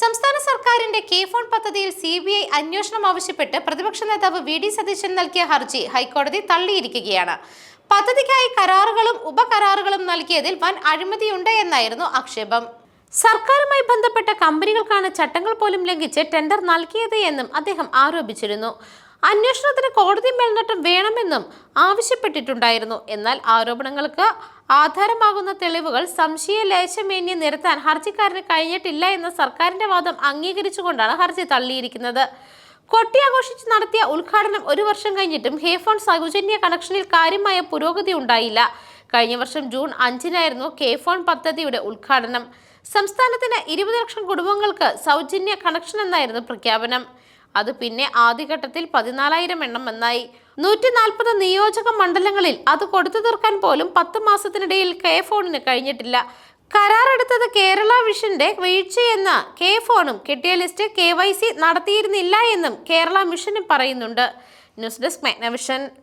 സംസ്ഥാന സർക്കാരിന്റെ K FON പദ്ധതിയിൽ സി ബി ഐ അന്വേഷണം ആവശ്യപ്പെട്ട് പ്രതിപക്ഷ നേതാവ് വി ഡി സതീശൻ നൽകിയ ഹർജി ഹൈക്കോടതി തള്ളിയിരിക്കുകയാണ്. പദ്ധതിക്കായി കരാറുകളും ഉപകരാറുകളും നൽകിയതിൽ വൻ അഴിമതിയുണ്ട് എന്നായിരുന്നു ആക്ഷേപം. സർക്കാരുമായി ബന്ധപ്പെട്ട കമ്പനികൾക്കാണ് ചട്ടങ്ങൾ പോലും ലംഘിച്ച് ടെൻഡർ നൽകിയത് എന്നും അദ്ദേഹം ആരോപിച്ചിരുന്നു. അന്വേഷണത്തിന് കോടതി മേൽനോട്ടം വേണമെന്നും ആവശ്യപ്പെട്ടിട്ടുണ്ടായിരുന്നു. എന്നാൽ ആരോപണങ്ങൾക്ക് ആധാരമാകുന്ന തെളിവുകൾ സംശയ ലേശമേന്യെ നിരത്താൻ ഹർജിക്കാരന് കഴിഞ്ഞിട്ടില്ല എന്ന സർക്കാരിന്റെ വാദം അംഗീകരിച്ചുകൊണ്ടാണ് ഹർജി തള്ളിയിരിക്കുന്നത്. കൊട്ടിയാഘോഷിച്ച് നടത്തിയ ഉദ്ഘാടനം ഒരു വർഷം കഴിഞ്ഞിട്ടും ഹേഫോൺ സൗജന്യ കണക്ഷനിൽ കാര്യമായ പുരോഗതി ഉണ്ടായില്ല. കഴിഞ്ഞ വർഷം ജൂൺ അഞ്ചിനായിരുന്നു കെ ഫോൺ പദ്ധതിയുടെ ഉദ്ഘാടനം. സംസ്ഥാനത്തിന് ഇരുപത് ലക്ഷം കുടുംബങ്ങൾക്ക് സൗജന്യ കണക്ഷൻ എന്നായിരുന്നു പ്രഖ്യാപനം. അത് പിന്നെ ആദ്യഘട്ടത്തിൽ പതിനാലായിരം എണ്ണം എന്നായി. നൂറ്റി നാൽപ്പത് നിയോജക മണ്ഡലങ്ങളിൽ അത് കൊടുത്തു തീർക്കാൻ പോലും പത്ത് മാസത്തിനിടയിൽ കെ ഫോണിന് കഴിഞ്ഞിട്ടില്ല. കരാറെടുത്തത് കേരള വിഷന്റെ വീഴ്ചയെന്ന് കെ ഫോണും കിട്ടിയ ലിസ്റ്റ് കെ വൈ സി നടത്തിയിരുന്നില്ല എന്നും കേരള മിഷനും പറയുന്നുണ്ട്. News desk Magnavision.